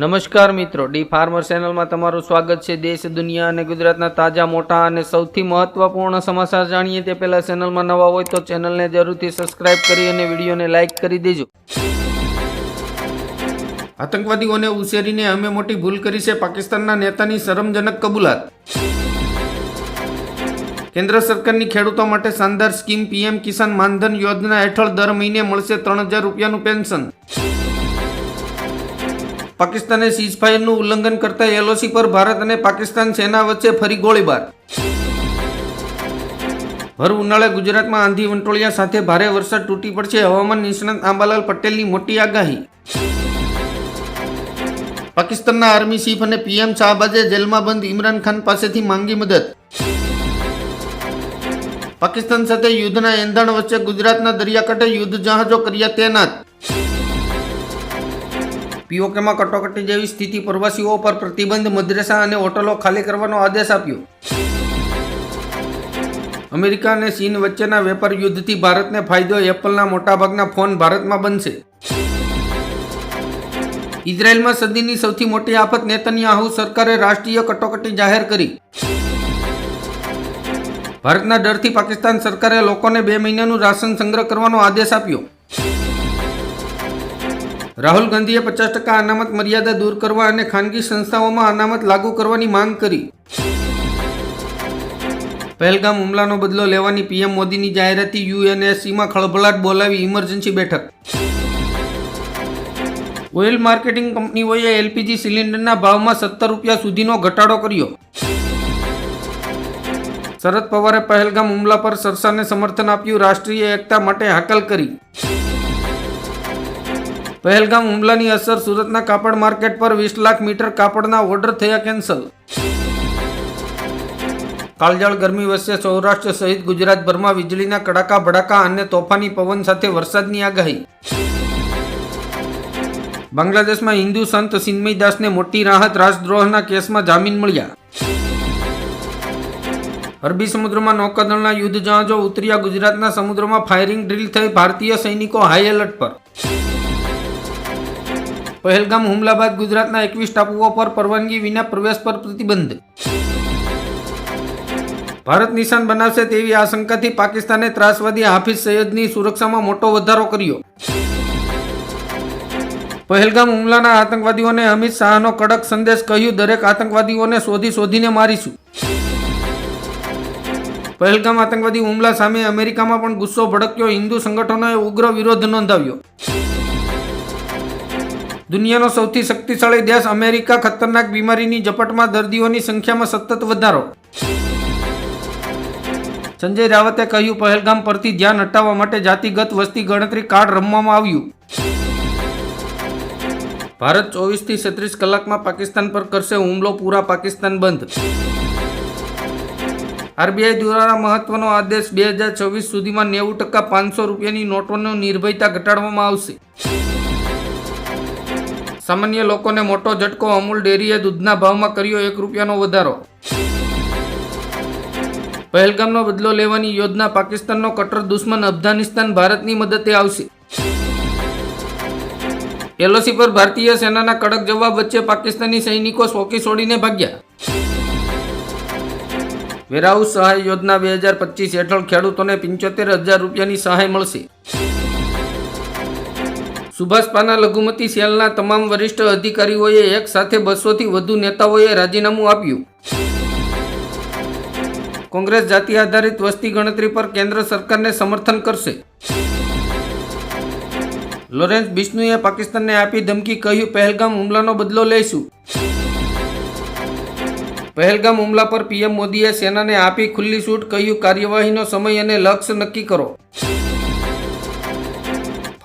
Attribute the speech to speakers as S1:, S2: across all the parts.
S1: નમસ્કાર મિત્રો, D farmer ચેનલમાં તમારું સ્વાગત છે. દેશ, દુનિયા અને ગુજરાતના તાજા, મોટા અને સૌથી મહત્વપૂર્ણ સમાચાર જાણીએ તે પહેલા ચેનલમાં નવા હોય તો ચેનલને જરૂરથી સબસ્ક્રાઇબ કરી અને વિડીયોને લાઇક કરી દેજો. આતંકવાદીઓને ઉછેરીને અમે મોટી ભૂલ કરી છે પાકિસ્તાનના નેતાની શરમજનક કબૂલાત. કેન્દ્ર સરકારની ખેડૂતો માટે શાનદાર સ્કીમ પીએમ કિસાન માનધન યોજના હેઠળ દર મહિને મળશે ત્રણ હજાર રૂપિયાનું પેન્શન. પાકિસ્તાને સીઝફાયરનું ઉલ્લંઘન કરતા એલઓસી પર ભારત અને પાકિસ્તાન સેના વચ્ચે ફરી ગોળીબાર. ભર ઉનાળે ગુજરાતમાં આંધી વંટોળિયા સાથે ભારે વરસાદ તૂટી પડશે. હવામાન નિષ્ણાત આંબાલાલ પટેલની મોટી આગાહી. પાકિસ્તાનના આર્મી ચીફ અને પીએમ શાહબાજે જેલમાં બંધ ઇમરાન ખાન પાસેથી માંગી મદદ. પાકિસ્તાન સાથે યુદ્ધના એંધાણ વચ્ચે ગુજરાતના દરિયાકાંઠે યુદ્ધ જહાજો કર્યા તૈનાત. પીઓકેમાં કટોકટી જેવી સ્થિતિ પ્રવાસીઓ પર પ્રતિબંધ મદ્રેસા અને હોટલો ખાલી કરવાનો આદેશ આપ્યો. અમેરિકા અને ચીન વચ્ચેના વેપાર યુદ્ધથી ભારતને ફાયદો એપલના મોટાભાગના ફોન ભારતમાં બનશે. ઇઝરાયેલમાં સદીની સૌથી મોટી આફત નેતન્યાહુ સરકારે રાષ્ટ્રીય કટોકટી જાહેર કરી. ભારતના ડરથી પાકિસ્તાન સરકારે લોકોને બે મહિનાનું રાશન સંગ્રહ કરવાનો આદેશ આપ્યો. રાહુલ ગાંધીએ પચાસ ટકા અનામત મર્યાદા દૂર કરવા અને ખાનગી સંસ્થાઓમાં અનામત લાગુ કરવાની માંગ કરી. પહેલગામ હુમલાનો બદલો લેવાની પીએમ મોદીની જાહેરાતી યુએનએસસીમાં ખળભળાટ બોલાવી ઇમરજન્સી બેઠક. ઓઇલ માર્કેટિંગ કંપનીઓએ એલપીજી સિલિન્ડરના ભાવમાં સત્તર રૂપિયા સુધીનો ઘટાડો કર્યો. શરદ પવારે પહેલગામ હુમલા પર સરસાને સમર્થન આપ્યું, રાષ્ટ્રીય એકતા માટે હાકલ કરી. પહેલગામ હુમલાની અસર સુરતના કાપડ માર્કેટ પર વીસ લાખ મીટર કાપડના ઓર્ડર થયા કેન્સલ. કાળજાળ ગરમી વચ્ચે સૌરાષ્ટ્ર સહિત ગુજરાતભરમાં વીજળીના કડાકા ભડાકા અને તોફાની પવન સાથે વરસાદની આગાહી. બાંગ્લાદેશમાં હિન્દુ સંત સિન્મય દાસને મોટી રાહત રાજદ્રોહના કેસમાં જામીન મળ્યા. અરબી સમુદ્રમાં નૌકાદળના યુદ્ધ જહાજો ઉતર્યા ગુજરાતના સમુદ્રમાં ફાયરિંગ ડ્રીલ થઈ ભારતીય સૈનિકો હાઈ એલર્ટ પર. પહેલગામ હુમલા બાદ ગુજરાતના એકવીસ ટાપુઓ પર પરવાનગી વિના પ્રવેશ પર પ્રતિબંધ. ભારત નિશાન બનાવશે તેવી આશંકાથી પાકિસ્તાને ત્રાસવાદી હાફિઝ સૈયદની સુરક્ષામાં મોટો વધારો કર્યો. પહેલગામ હુમલાના આતંકવાદીઓને અમિત શાહનો કડક સંદેશ કહ્યું, દરેક આતંકવાદીઓને શોધી શોધીને મારીશું. પહેલગામ આતંકવાદી હુમલા સામે અમેરિકામાં પણ ગુસ્સો ભડક્યો, હિન્દુ સંગઠનોએ ઉગ્ર વિરોધ નોંધાવ્યો. દુનિયાનો સૌથી શક્તિશાળી દેશ અમેરિકા, ખતરનાક બીમારીની ઝપટમાં દર્દીઓની સંખ્યામાં સતત વધારો. સંજય રાવતે કહ્યું, પહેલગામ પરથી ધ્યાન હટાવવા માટે જાતિગત વસ્તી ગણતરી કાર્ડ રમવામાં આવ્યું. ભારત ચોવીસથી છત્રીસ કલાકમાં પાકિસ્તાન પર કરશે હુમલો, પૂરા પાકિસ્તાન બંધ. આરબીઆઈ દ્વારા મહત્વનો આદેશ બે હજાર છવ્વીસ સુધીમાં નેવું ટકા પાંચસો રૂપિયાની નોટોનો નિર્ભયતા ઘટાડવામાં આવશે. સામાન્ય લોકોને મોટો ઝટકો અમૂલ ડેરીએ દૂધના ભાવમાં કર્યો એક રૂપિયાનો વધારો. પહેલગામનો બદલો લેવાની યોજના પાકિસ્તાનનો કટ્ટર દુશ્મન અફઘાનિસ્તાન ભારતની મદદે આવશે. એલઓસી પર ભારતીય સેનાના કડક જવાબ વચ્ચે પાકિસ્તાની સૈનિકો સોકી છોડીને ભાગ્યા. વેરહાઉસ સહાય યોજના બે હજાર પચીસ હેઠળ ખેડૂતોને પંચોતેર હજાર રૂપિયાની સહાય મળશે. સુભાષપાના લઘુમતી સેલના તમામ વરિષ્ઠ અધિકારીઓએ એક સાથે બસોથી વધુ નેતાઓએ રાજીનામું આપ્યું. કોંગ્રેસ જાતિ આધારિત વસ્તી ગણતરી પર કેન્દ્ર સરકારને સમર્થન કરશે. લોરેન્સ બિશ્નુએ પાકિસ્તાનને આપી ધમકી કહ્યું, પહેલગામ હુમલાનો બદલો લઈશું. પહેલગામ હુમલા પર પીએમ મોદીએ સેનાને આપી ખુલ્લી છૂટ કહ્યું, કાર્યવાહીનો સમય અને લક્ષ્ય નક્કી કરો.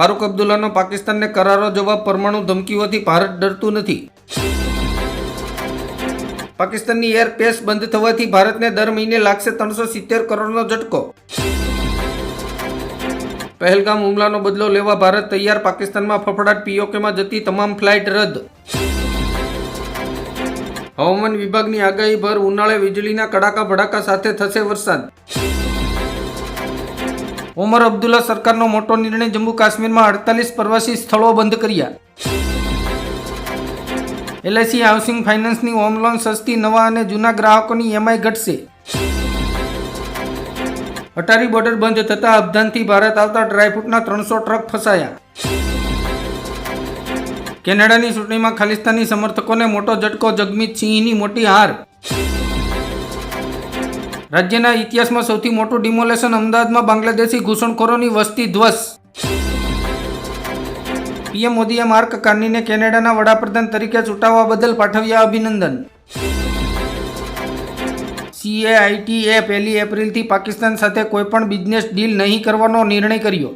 S1: ફારૂક અબ્દુલ્લાનો પાકિસ્તાનને કરારો જવાબ પરમાણુ ધમકીઓથી ભારત ડરતું નથી. પાકિસ્તાનની એરપેસ બંધ થવાથી ભારતને દર મહિને લાગશે ત્રણસો સિત્તેર કરોડનો ઝટકો. પહેલગામ હુમલાનો બદલો લેવા ભારત તૈયાર, પાકિસ્તાનમાં ફફડાટ પીઓકેમાં જતી તમામ ફ્લાઇટ રદ. હવામાન વિભાગની આગાહી ભર ઉનાળે વીજળીના કડાકા ભડાકા સાથે થશે વરસાદ. ઓમર અબ્દુલ્લા સરકારનો મોટો નિર્ણય જમ્મુ કાશ્મીરમાં અડતાલીસ પ્રવાસી સ્થળો બંધ કર્યા. એલઆઈસી હાઉસિંગ ફાઇનાન્સની હોમ લોન સસ્તી, નવા અને જૂના ગ્રાહકોની એમઆઈ ઘટશે. અટારી બોર્ડર બંધ થતાં અબધાનથી ભારત આવતા ડ્રાયફ્રૂટના ત્રણસો ટ્રક ફસાયા. કેનેડાની ચૂંટણીમાં ખાલિસ્તાની સમર્થકોને મોટો ઝટકો, જગમીત સિંહની મોટી હાર. રાજ્યના ઇતિહાસમાં સૌથી મોટું ડિમોલેશન અમદાવાદમાં બાંગ્લાદેશી ઘૂસણખોરોની વસ્તી ધ્વસ. પીએમ મોદીએ માર્ક કાર્નીને કેનેડાના વડાપ્રધાન તરીકે ચૂંટાવવા બદલ પાઠવ્યા અભિનંદન. સીએઆઈટીએ પહેલી એપ્રિલથી પાકિસ્તાન સાથે કોઈપણ બિઝનેસ ડીલ નહીં કરવાનો નિર્ણય કર્યો.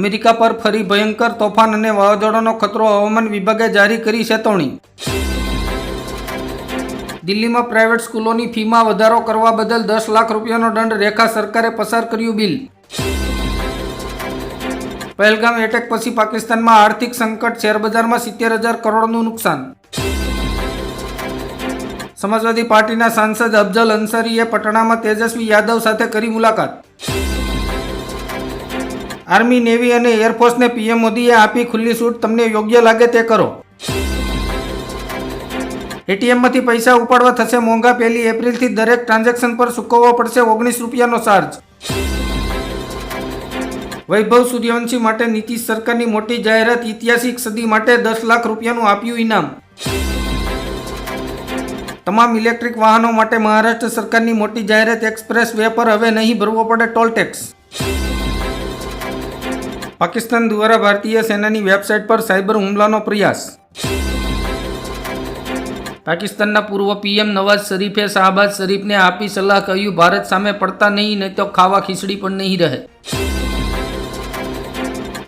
S1: અમેરિકા પર ફરી ભયંકર તોફાન અને વાવાઝોડાનો ખતરો હવામાન વિભાગે જારી કરી ચેતવણી દિલ્હીમાં પ્રાઇવેટ સ્કૂલોની ફીમાં વધારો કરવા બદલ દસ લાખ રૂપિયાનો દંડ રેખા સરકારે પસાર કર્યું બિલ. પહેલગામ એટેક પછી પાકિસ્તાનમાં આર્થિક સંકટ, શેરબજારમાં સિત્તેર હજાર કરોડનું નુકસાન. સમાજવાદી પાર્ટીના સાંસદ અફજલ અંસારીએ પટણામાં તેજસ્વી યાદવ સાથે કરી મુલાકાત. આર્મી, નેવી અને એરફોર્સને પીએમ મોદીએ આપી ખુલ્લી છૂટ તમને યોગ્ય લાગે તે કરો. એટીએમમાંથી પૈસા ઉપાડવા થશે મોંઘા પહેલી એપ્રિલથી દરેક ટ્રાન્ઝેક્શન પર ચૂકવવો પડશે ઓગણીસ રૂપિયાનો ચાર્જ વૈભવ સૂર્યવંશી માટે નીતિશ સરકારની મોટી જાહેરાત ઐતિહાસિક સદી માટે દસ લાખ રૂપિયાનું આપ્યું ઇનામ. તમામ ઇલેક્ટ્રિક વાહનો માટે મહારાષ્ટ્ર સરકારની મોટી જાહેરાત એક્સપ્રેસ વે પર હવે નહીં ભરવો પડે ટોલ ટેક્સ. પાકિસ્તાન દ્વારા ભારતીય સેનાની વેબસાઇટ પર સાયબર હુમલાનો પ્રયાસ. પાકિસ્તાનના પૂર્વ પીએમ નવાઝ શરીફે શાહબાઝ શરીફને આપી સલાહ કહ્યું, ભારત સામે પડતા નહીં નહીં તો ખાવા ખીચડી પણ નહીં રહે.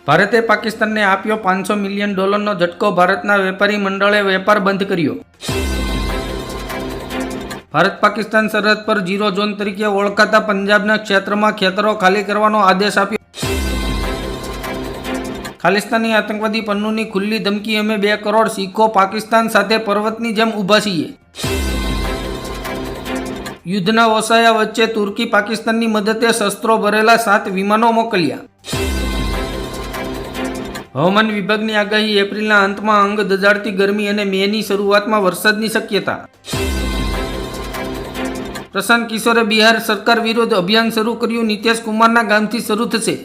S1: ભારતે પાકિસ્તાનને આપ્યો પાંચસો મિલિયન ડોલરનો ઝટકો. ભારતના વેપારી મંડળે વેપાર બંધ કર્યો. ભારત પાકિસ્તાન સરહદ પર ઝીરો ઝોન તરીકે ઓળખાતા પંજાબના ક્ષેત્રમાં ખેતરો ખાલી કરવાનો આદેશ આપ્યો. ખાલિસ્તાની આતંકવાદી પન્નુની ખુલ્લી ધમકી અમે બે કરોડ શીખો પાકિસ્તાન સાથે પર્વતની જેમ ઊભા છીએ. યુદ્ધના વસાયા વચ્ચે તુર્કી પાકિસ્તાનની મદદે શસ્ત્રો ભરેલા સાત વિમાનો મોકલ્યા. હવામાન વિભાગની આગાહી એપ્રિલના અંતમાં અંગ દજાડતી ગરમી અને મેની શરૂઆતમાં વરસાદની શક્યતા. પ્રશાંત કિશોરે બિહાર સરકાર વિરુદ્ધ અભિયાન શરૂ કર્યું, નીતિશ કુમારના ગામથી શરૂ થશે.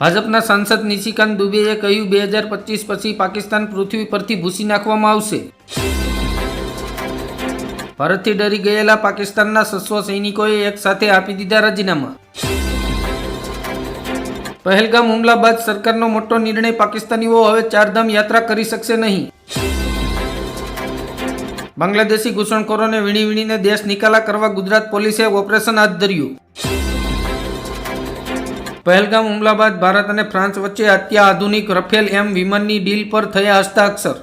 S1: ભાજપના સાંસદ નિશિકાંત દુબેએ કહ્યું, બે હજાર પચીસ પછી પાકિસ્તાન પૃથ્વી પરથી ભૂસી નાખવામાં આવશે. ભારતથી ડરી ગયેલા પાકિસ્તાનના સસ્વ સૈનિકોએ એક સાથે આપી દીધા રાજીનામા. પહેલગામ હુમલા બાદ સરકારનો મોટો નિર્ણય, પાકિસ્તાનીઓ હવે ચારધામ યાત્રા કરી શકશે નહીં. બાંગ્લાદેશી ઘૂસણખોરોને વીણી વીણીને દેશ નિકાલા કરવા ગુજરાત પોલીસે ઓપરેશન હાથ ધર્યું. પહેલગામ હુમલા બાદ ભારત અને ફ્રાન્સ વચ્ચે અત્યાધુનિક રફેલ એમ વિમાનની ડીલ પર થયા હસ્તાક્ષર.